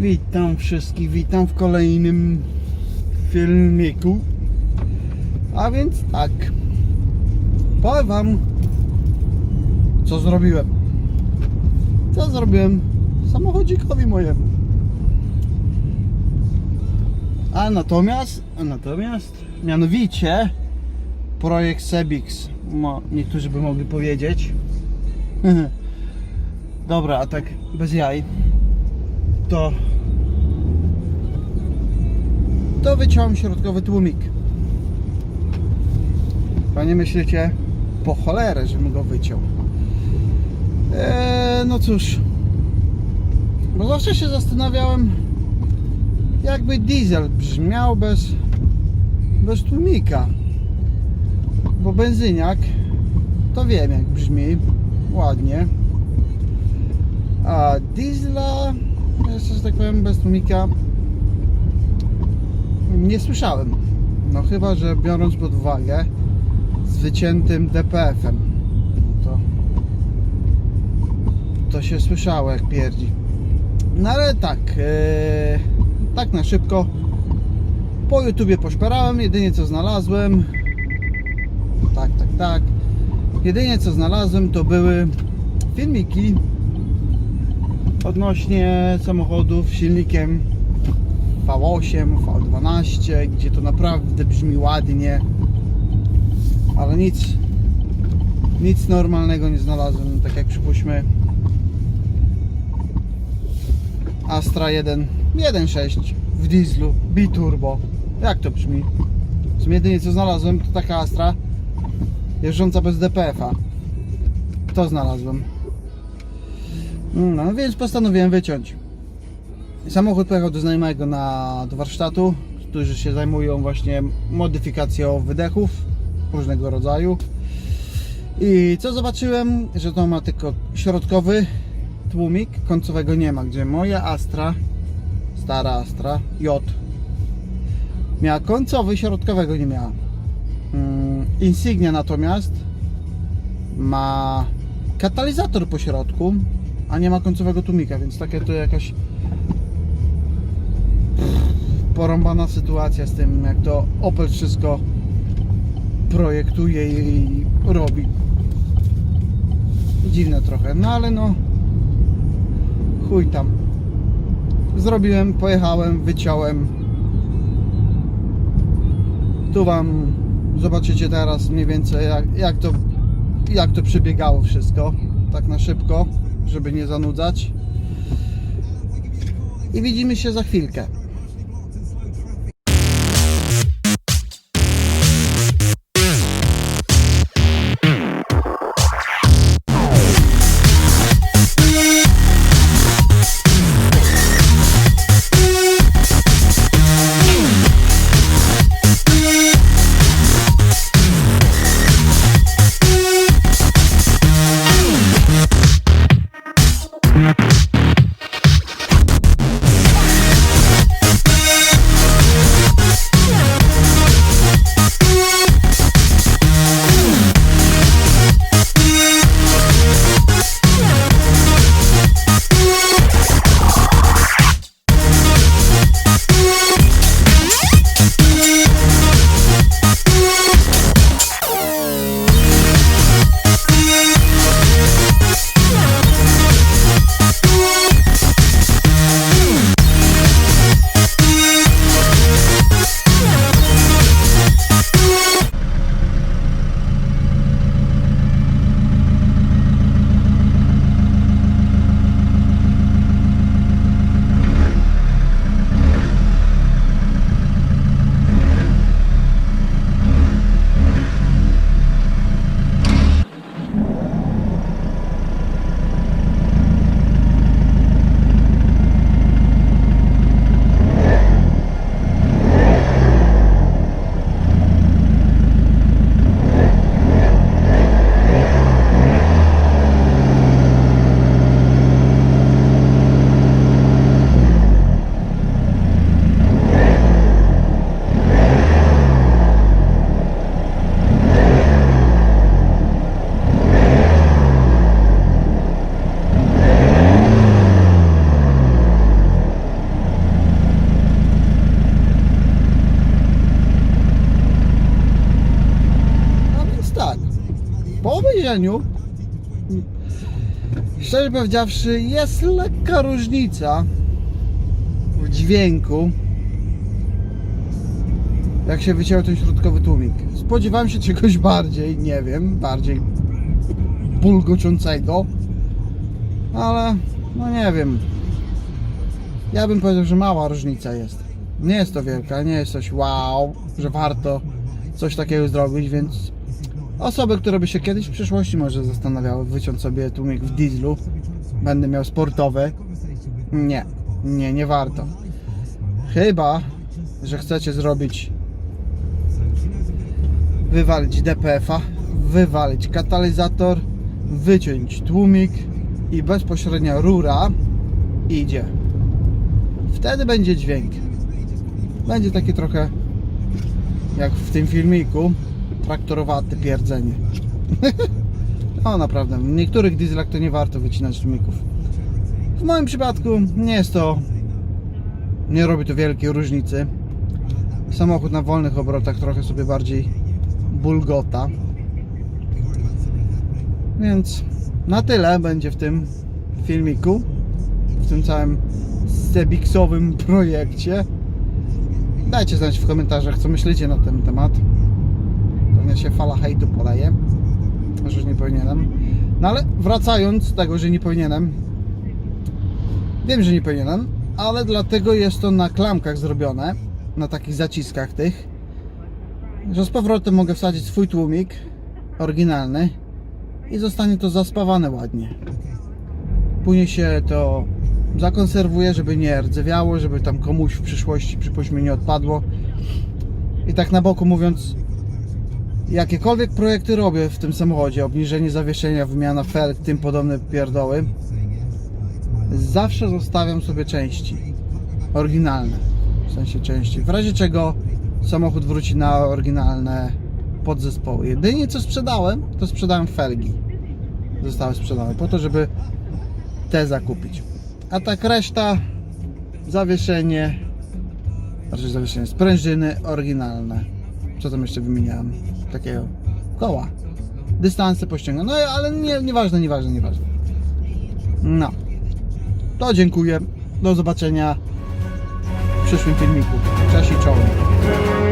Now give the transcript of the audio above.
Witam wszystkich, witam w kolejnym filmiku. A więc tak, powiem wam, co zrobiłem. Co zrobiłem samochodzikowi mojemu. A natomiast, a natomiast, mianowicie projekt Sebix, no, niektórzy by mogli powiedzieć. Dobra, a tak bez jaj to to wyciąłem środkowy tłumik. Panie myślicie, po cholerę, żebym go wyciął. Eee, no cóż, bo zawsze się zastanawiałem, jakby diesel brzmiał bez, bez tłumika. Bo benzyniak, to wiem jak brzmi, ładnie. A diesla, jeszcze, że tak powiem, bez tłumika nie słyszałem. No chyba, że biorąc pod uwagę z wyciętym DPF-em, no to to się słyszało jak pierdzi. No ale tak, e, tak na szybko po YouTubie poszperałem, jedynie co znalazłem tak, tak, tak jedynie co znalazłem to były filmiki odnośnie samochodów silnikiem V8, V12, gdzie to naprawdę brzmi ładnie, ale nic, nic normalnego nie znalazłem, tak jak przypuśćmy Astra 1, 1.6 w dieslu, biturbo, jak to brzmi? W sumie jedynie co znalazłem to taka Astra jeżdżąca bez DPF-a, to znalazłem. No więc postanowiłem wyciąć. Samochód pojechał do znajomego na, do warsztatu, którzy się zajmują właśnie modyfikacją wydechów różnego rodzaju. I co zobaczyłem, że to ma tylko środkowy tłumik, końcowego nie ma, gdzie moja Astra, stara Astra J miała końcowy, środkowego nie miała. Mm, Insignia natomiast ma katalizator po środku, a nie ma końcowego tłumika, więc takie to jakaś porąbana sytuacja z tym, jak to Opel wszystko projektuje i robi. Dziwne trochę, no ale no chuj tam. Zrobiłem, pojechałem, wyciąłem. Tu wam zobaczycie teraz mniej więcej jak, jak to jak to przebiegało wszystko, tak na szybko, żeby nie zanudzać. I widzimy się za chwilkę. Obejrzeniu szczerze powiedziawszy jest lekka różnica w dźwięku jak się wyciął ten środkowy tłumik. Spodziewałem się czegoś bardziej, nie wiem, bardziej bulgoczącego, ale no nie wiem. Ja bym powiedział, że mała różnica jest. Nie jest to wielka, nie jest coś wow, że warto coś takiego zrobić, więc osoby, które by się kiedyś w przyszłości może zastanawiały, wyciąć sobie tłumik w dieslu, będę miał sportowy. Nie, nie, nie warto. Chyba, że chcecie zrobić wywalić DPF-a, wywalić katalizator, wyciąć tłumik i bezpośrednia rura idzie. Wtedy będzie dźwięk. Będzie taki trochę jak w tym filmiku traktorowaty pierdzenie. no naprawdę, w niektórych dieslach to nie warto wycinać tłumików. W moim przypadku nie jest to nie robi to wielkiej różnicy. Samochód na wolnych obrotach trochę sobie bardziej bulgota. Więc na tyle będzie w tym filmiku, w tym całym Sebiksowym projekcie. Dajcie znać w komentarzach, co myślicie na ten temat. Pewnie się fala hejtu poleje, że nie powinienem. No ale wracając do tego, że nie powinienem. Wiem, że nie powinienem, ale dlatego jest to na klamkach zrobione, na takich zaciskach tych, że z powrotem mogę wsadzić swój tłumik oryginalny i zostanie to zaspawane ładnie. Później się to zakonserwuje, żeby nie rdzewiało, żeby tam komuś w przyszłości, przypuśćmy, nie odpadło. I tak na boku mówiąc, jakiekolwiek projekty robię w tym samochodzie, obniżenie zawieszenia, wymiana felg, tym podobne pierdoły, zawsze zostawiam sobie części oryginalne, w sensie części. W razie czego samochód wróci na oryginalne podzespoły. Jedynie co sprzedałem, to sprzedałem felgi. Zostały sprzedane po to, żeby te zakupić. A tak reszta, zawieszenie, znaczy zawieszenie, sprężyny oryginalne. Co tam jeszcze wymieniałem? Takiego koła. Dystanse pościągane. No ale nie, nieważne, nieważne, nieważne. No. To dziękuję. Do zobaczenia w przyszłym filmiku. Cześć i czołem.